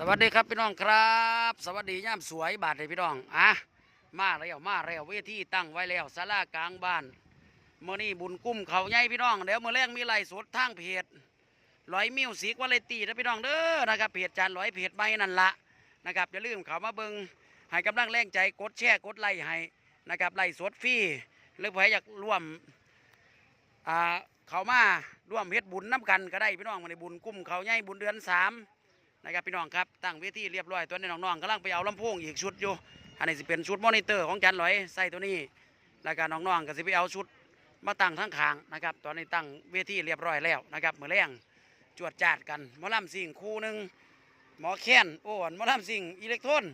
สวัสดีครับพี่น้องครับ สวัสดีย่ามสวยบาทเลยพี่น้องอะมาแล้วมาแล้วเวทีตั้งไว้แล้วศาลากลางบ้านเมื่อนี้บุญกุ้มเขาใหญ่พี่น้องเดี๋ยวเมื่อแรงมีไล่สดทางเพจร้อยมิวสิกวาเลตีนะพี่น้องเด้อนะครับเพจจานร้อยเพจไม่นั่นละนะครับอย่าลืมเขามาเบิงให้กำลังแรงใจกดแชร์กดไลค์ให้นะครับไล่สดฟรีหรือใครอยากร่วมอ่าเขามาร่วมเฮ็ดบุญน้กันก็ได้พี่น้องมาในบุญกุ้มเขาใหญ่บุญเดือนสาม นะครับพี่น้องครับตั้งเวทีเรียบร้อยตัวนี้น้องๆกำลังไปเอาลำโพงอีกชุดอยู่อันนี้สิเป็นชุดมอนิเตอร์ของจันลอยใส่ตัวนี้แล้วก็น้องๆก็สิไปเอาชุดมาตั้งทั้งขางนะครับตอนนี้ตั้งเวทีเรียบร้อยแล้วนะครับเมื่อแรงจวดจาดกันหมอลำสิงคู่หนึ่งหมอแค้นโอ้นหมอลำสิงอิเล็กโทรน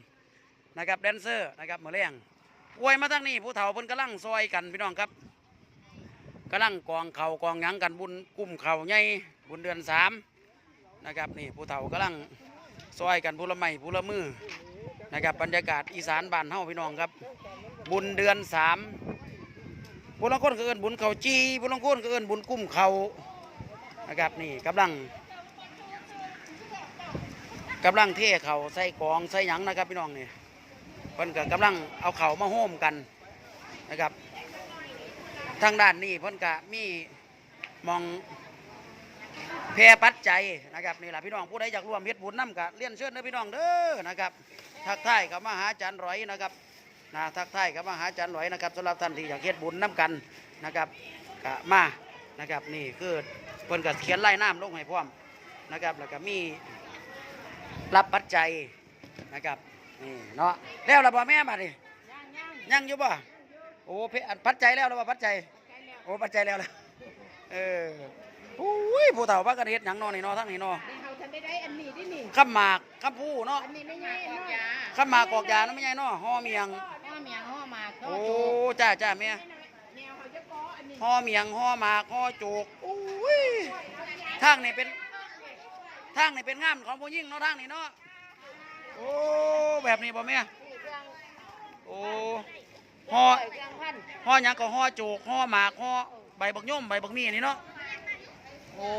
นะครับแดนเซอร์นะครับเมื่อแรงอวยมาทั้งนี้ผู้เฒ่าเพิ่นกำลังซอยกันพี่น้องครับกำลังกองเข่ากองยังกันบุญกลุ่มเข่าใหญ่บุญเดือนสาม นะครับนี่ผู้เฒ่ากำลังซอยกันผู้ละไม้ผู้ละมือนะครับบรรยากาศอีสานบ้านเฮาพี่น้องครับ บุญเดือนสามผู้ลางคนก็เอินบุญเขาจีผู้ลางคนก็เอินบุญกุ้มเขานะครับนี่กำลังกำลังเทเขาใส่กองใส่หยังนะครับพี่น้องนี่เพิ่นก็กำลังเอาเขามาโฮมกันนะครับ ทางด้านนี้เพิ่นก็มีมอง แพร่ปัจจัยนะครับนี่แหละพี่น้องผู้ใดอยากร่วมเฮ็ดบุญน้ำกะเรียนเชิญเด้อพี่น้องเด้อนะครับทักทายกับมาหาอาจารย์ร้อยนะครับนะทักทายกับมาหาอาจารย์ร้อยนะครับสำหรับท่านที่อยากเฮ็ดบุญน้ำกันนะครับกะมานะครับนี่คือเพิ่นก็เขียนไล่น้ำลงให้พร้อมนะครับแล้วก็มีรับปัจจัยนะครับนี่เนาะแล้วเราบ่แม่มาดิย่างย่างยังอยู่บ่โอ้เพปัจจัยแล้วเราบ่ปัจจัยใกล้แล้วโอ้ปัจจัยแล้วล่ะเออ อุ้ยผู้เฒ่าว่ากันเฮ็ดหยังเนอนี่เนอทั้งนี้เนอนี่เขาทันได้ได้อันนี้ที่นี่ข้ามหมากข้ามผู้เนาะอันนี้ไม่ใช่เนาะข้ามหมากกอกยาเนาะไม่ใช่เนาะห่อเมียง ห่อเมียงห่อหมากห่อโอ้โจกจ้าจ้าแม่แนวเขาจะก้ออันนี้ห่อเมียงห่อหมากห่อโจกอุ้ยทางนี่เป็นทางนี่เป็นงามของผู้หญิงเนาะทางนี่เนาะโอ้แบบนี้บ่แม่นี่เครื่องโอ้ห่อเครื่องพันห่อหยังก็ห่อโจกห่อหมากห่อใบบักย่อมใบบักมีนี่เนาะ โอ้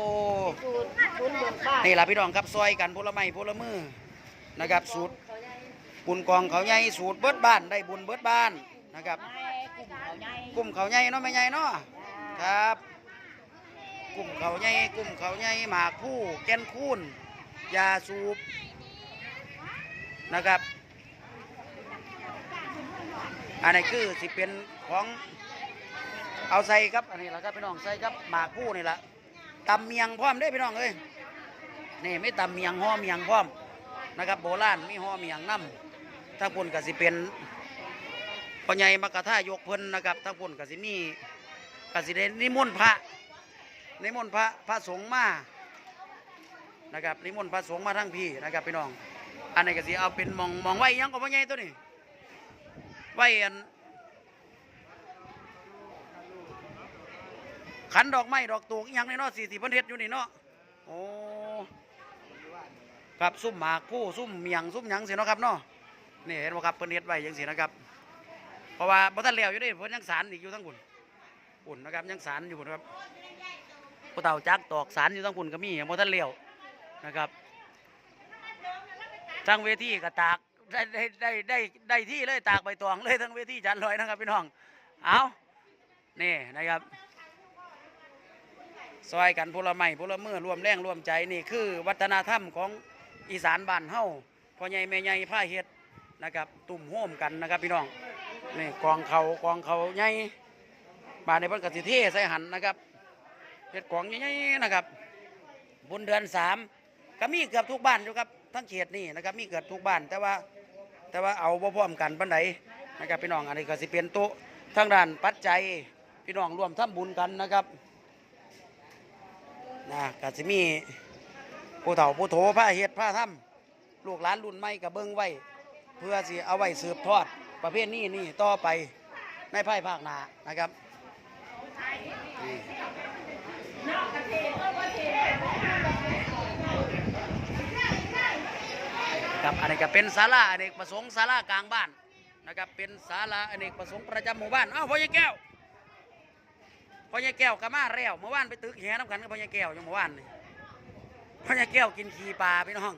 สูตรบุญเบิกบ้านนี่ล่ะพี่น้องครับซอยกันพลไม้พลมือนะครับสูตรบุญกองเขาใหญ่สูตรเบิดบ้านได้บุญเบิดบ้านนะครับกลุ่มเขาใหญ่กลุ่มเขาใหญ่เนาะไม่ใหญ่เนาะครับ กลุ่มเขาใหญ่กลุ่มเขาใหญ่หมากผู้แก่นคูนยาสูบนะครับ อันนี้คือสิเป็นของเอาใส่ครับ อันนี้แหละครับพี่น้องใส่ครับหมากผู้นี่แหละ ตำเมียงพร้อมได้พี่น้องเอ้ยนี่ไม่ตำเมียงห่อเมียงพร้อมนะครับ โบราณมีห่อเมียงน้ำถ้าปุ่นกสิเป็นพ่อใหญ่มากระท่ายกเพิ่นนะครับทั้งพุ่นกสิมีกสิได้นิมนต์พระนิมนต์พระพระสงฆ์มานะครับนิมนต์พระสงฆ์มาทั้งพี่นะครับพี่น้อง อันนี้กสิเอาเป็นมองมองไว้ยังก็พ่อใหญ่ตัวนี้ไว้อัน ขันดอกไม้ดอกตูกอิหยังในเนาะสี่สิบพิ่นเฮ็ดอยู่นี่เนาะโอ้ครับซุ่มหมากผู้ซุ่มเมียงซุ่มหยังสิเนาะครับเนาะนี่เห็นบ่ครับเพิ่นเฮ็ดไว้จังซี่นะครับ เพราะว่าบ่ทันแล้วอยู่เด้เพิ่นยังสารอีกอยู่ทั้งบุญบุญนะครับยังสารอยู่นครับผู้เฒ่าจักตอกสารอยู่ทั้งบุญก็มีบ่ทันแล้วนะครับทั้งเวทีก็ตากได้ได้ได้ได้ได้ที่เลยตากใบตองเลยทั้งเวทีจันลอยนะครับพี่น้องเอานี่นะครับ ซอยกันพลไม้พลเมือรวมแรงรวมใจนี่คือวัฒนธรรมของอีสานบ้านเฮาพ่อใหญ่แม่ใหญ่ผ้าเฮ็ดนะครับตุ่มโฮมกันนะครับพี่น้องนี่กองเขากองเขาใหญ่บานในพิ่นกสิเทใส่หันนะครับเฮ็ดกองใหญ่ๆนะครับบุญเดือนสามก็มีเกือบทุกบ้านอยู่ครับทั้งเขตนี่นะครับมีเกือบทุกบ้าน แต่ว่าแต่ว่าเอาบ่พร้อมกันปานใดนนะครับพี่น้องอันนี้ก็สิเป็นโต๊ะทางด้านปัจจัยพี่น้องร่วมทำบุญกันนะครับ นะก็สิมีผู้เฒ่าผู้โถผ้าเฮ็ดผ้าทำลูกหลานรุ่นใหม่ก็เบิ่งไว้ เพื่อสิเอาไว้สืบทอดประเภทนี้นี่ต่อไปในภายภาคหน้านะครับครับอันนี้ก็เป็นศาลาอเนกประสงค์ศาลากลางบ้านนะครับเป็นศาลาอเนกประสงค์ประจำหมู่บ้านอ้าวพ่อใหญ่แก้ว พ่อใหญ่แก้วก็มาแล้วเมื่อวานไปตึกแหน้ำกันกับพ่อใหญ่แก้วอยู่เมื่อวานนี่พ่อใหญ่แก้วกินขี้ปลาพี่น้อง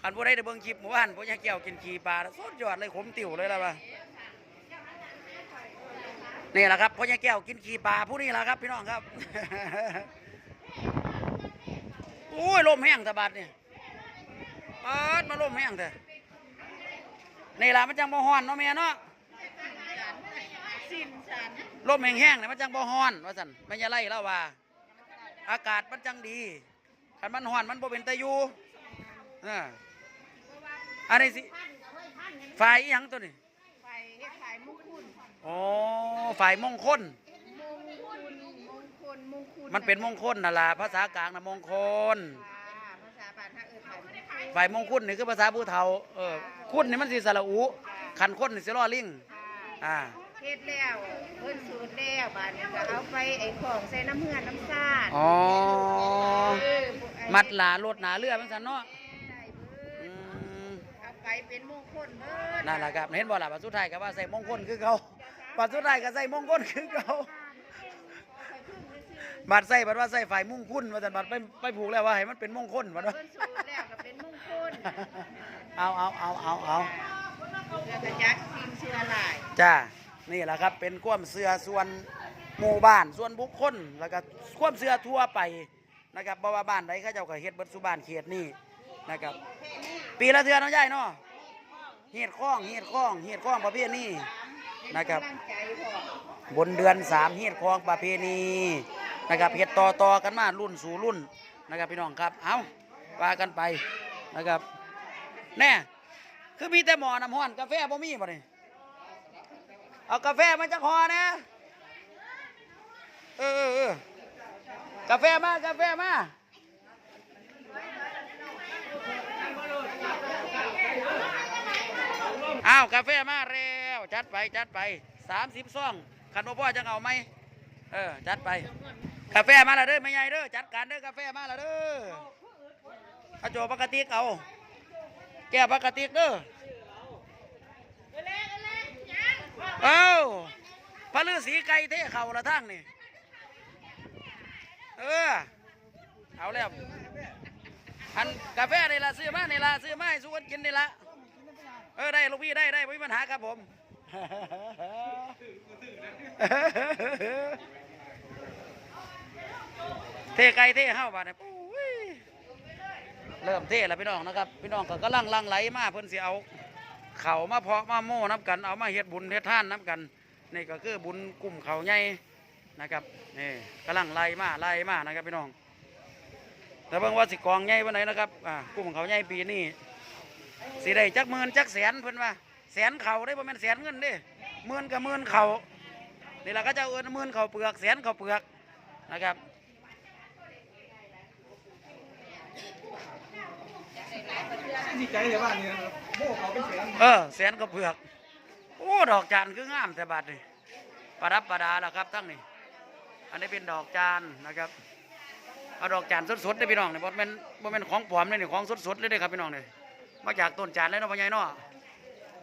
คันผู้ใดได้เบิ่งคลิปหมู่บ้านพ่อใหญ่แก้วกินขี้ปลาสุดยอดเลยขมติ๋วเลยล่ะว่านี่แหละครับพ่อใหญ่แก้วกินขี้ปลาผู้นี้แหละครับ พี่น้องครับโอ้ยลมแห้งตะบัดเนี่ยปาดมาลมแห้งเถอะนี่แหละมันจังบ่ฮ้อนเนาะแม่เนาะ สิ้นฉันลมแห้งๆเนี่ยมันจังบ่ฮ้อน ว่าซั่นไม่ใช่ไรแล้วว่า อากาศมันจังดีคันมันฮ้อนมันบ่เป็นตะอยู่เอออันนี้สิฝ่ายอีหยังตัวนี้ไฟเฮ็ดไฟมุงคุณอ๋อฝ่ายมงคล มงคุณมงคลมงคุณมันเป็นมงคลนั่นล่ะภาษากลางน่ะมงคล ค่ะภาษาบ้านถ้าเอิ้นไฟมงคลฝ่ายมงคลนี่คือภาษาผู้เฒ่า เออคุณนี่มันสิสระอุ คันคนนี่สิล้อลิง ค่ะอ่า เฮ็ดแล้วเพิ่นสูตรแล้วบาดนี้ก็เอาไปไอ้ของใส่น้ำเหือนน้ำซ่านอ๋อเออพวกไอ้มัดหลารถหนาเรือจังซั่นเนาะได้เบิอืดมเอาไปเป็นมงคลเบิดนั่นแหละครับเห็นบ่ล่ะปัจสุดท้ายก็ว่าใส่มงคลคือเขาปัจสุดท้ายก็ใส่มงคลคือเขาบัดใส่บัดว่าใส่ฝ่ายมุ่งคุณว่าแต่นบัดไปไปผูกแล้วว่าให้มันเป็นมงคลบัดว่า เพิ่นสูตรแล้วก็เป็นมงคลเอาเอาเอาเอาเอาเพื่อกระจักกินเชื้อหลายจ้า นี่แหละครับเป็นความเสือส่วนหมู่บ้านส่วนบุคคลแล้วก็ความเสือทั่วไปนะครับบ่ว่าบ้านใดเขาเจ้าก็เฮ็ดเบิดสุบ้านเขตนี้นะครับ ปีละเทื่อเน้องยายเนาะเฮ็ดคล้องเฮ็ดคล้องเฮ็ดคล้องประเภทนี้นะครับ บนเดือนสามเฮ็ดคลองประเพณีนะครับเฮ็ดต่อต่อกันมารุ่นสู่รุ่นนะครับพี่น้องครับเอาว่ากันไปนะครับแน่คือมีแต่หมอน้ำห้อนกาแฟบ่มีบ่นี่ เอากาแฟมาจากหอนะเออเออเออกาแฟมากาแฟมาอ้าวกาแฟมาแล้วจัดไปจัดไปสามสิบซองขันบ่พ่อจังเอาไหมเออจัดไป กาแฟมาล้วเด้อไม่ใหญ่เด้อจัดการเด้อกาแฟมาล้วเด้อเอาโจปกติกเอาแก้วปกติกเด้อ เอาพระฤาษีไก่เทเข่าละทั้งนี่เออเอาแล้วอันกาแฟนี่ละซื้อมานี่ละซื้อมาให้สู้กันกินนี่ละเออได้ลูกพี่ได้ได้ไม่มีปัญหาครับผมเทไก่เทเฮ้าบาดเนี่ยเริ่มเทแล้วพี่น้องนะครับ พี่น้องก็กำลังลังไหลมาเพิ่นเสิเอา เข่ามาเพาะมาโม่น้ำกัน เอามาเฮ็ดบุญเฮ็ดท่านน้ำกัน นี่ก็คือบุญกลุ่มเขาใหญ่นะครับนี่กำลังไล่มาไล่มานะครับพี่น้อง แต่เบิ่งว่าสิกองใหญ่วันไหนนะครับอ่ากลุ่มเขาใหญ่ปีนี้สิได้จักหมื่นจักแสนเพิ่นว่าแสนเข่าได้บ่แม่นแสนเงินเด้หมื่นกับหมื่นเข่านี่แหละก็จะเอิ้นหมื่นเข่าเปลือกแสนเข่าเปลือกนะครับ ดีใจเลยว่านี่ยโม่เขาเป็นแสนเออแสนก็เผือก โอ้ดอกจานคืองามแต่บาดนี่ประดับประดาแล้วครับทั้งนี้อันนี้เป็นดอกจานนะครับเอาดอกจานสดๆได้พี่น้องเนี่ยบ่แม่นบ่แม่นของปลอมเลยนี่ของสดๆเลยเด้ครับพี่น้องเนี่ยมาจากต้นจานเลยเนาะพ่อใหญ่เนาะ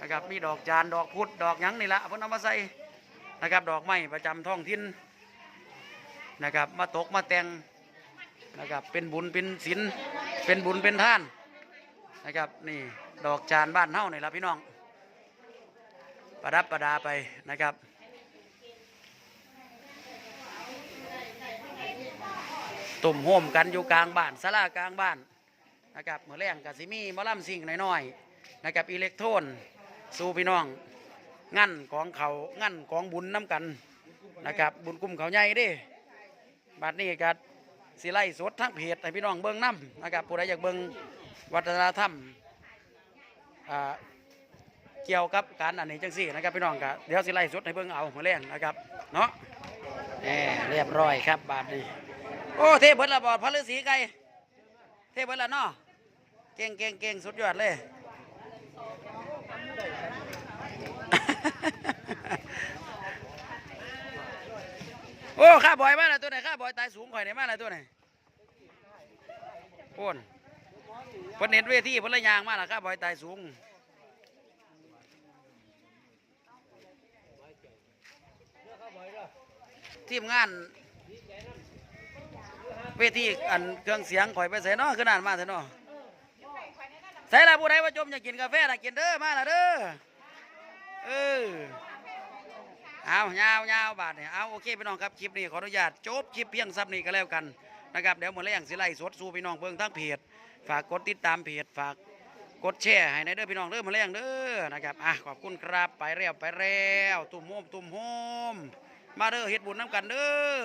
นะครับมีดอกจานดอกพุดดอกยังนี่ละเพิ่นเอามาใส่นะครับ ดอกไม้ประจำท้องถิ่นนะครับ มาตกมาแต่ง นะครับ เป็นบุญเป็นศีลเป็นบุญเป็นท่านนะครับนี่ดอกจานบ้านเฮานี่ละพี่น้อง ประดับประดาไปนะครับตุ่มโฮมกันอยู่กลางบ้านศาลากลางบ้านนะครับเมื่อแรงกับสิมีมอลำสิ่งน้อยๆนะครับอิเล็กโทรนสู่พี่น้อง งั้นของเขางั้นของบุญน้ำกันนะครับ บุญกลุ่มเขาใหญ่ดิบัดนี้กั สิไล่สดทั้งเพจให้พี่น้องเบิ้งน้ำนะครับผู้ใดอยากเบิ้งวัฒนธรรมเกี่ยวกับการอันนี้จังสี่นะครับพี่น้องครับเดี๋ยวสิไล่สุดให้เบิ่งเอาหัวแรงนะครับเนาะเรียบร้อยครับบาทนี้โอ้เทเบิดละบอดพระฤาษีไก่เทเบิดละเนาะเก่งเก่งเก่งสุดยอดเลย โอ้ข้าบอยมาแล้วตัวไหนข้าบอยตายสูงข่อยไหนมาแล้วตัวไหนโอนพนเห็นเวทีพนลยยางมาแล้วข้าบอยตายสูงทีมงาน เวทีอันเครื่องเสียงข่อยไปใส่เนาะขนาดมาเถอะเนาะใส่ละผู้ใดว่าจมอยากกินกาแฟน่ะกินเด้อมาละเด้อเออ เอายาวยาวบาทเนี่ยเอาโอเคพี่น้องครับคลิปนี้ขออนุญาตจบคลิปเพียงซับนี้ก็แล้วกันนะครับเดี๋ยวมื้อแรงสิไลสดสู้พี่น้องเบิ่งทั้งเพจฝากกดติดตามเพจฝากกดแชร์ให้ในเด้อพี่น้องเด้อมื้อแรงเด้อนะครับอะขอบคุณครับไปแล้วไปแล้วตุ่มโฮมตุ่มโฮมมาเด้อเฮ็ดบุญน้ำกันเด้อ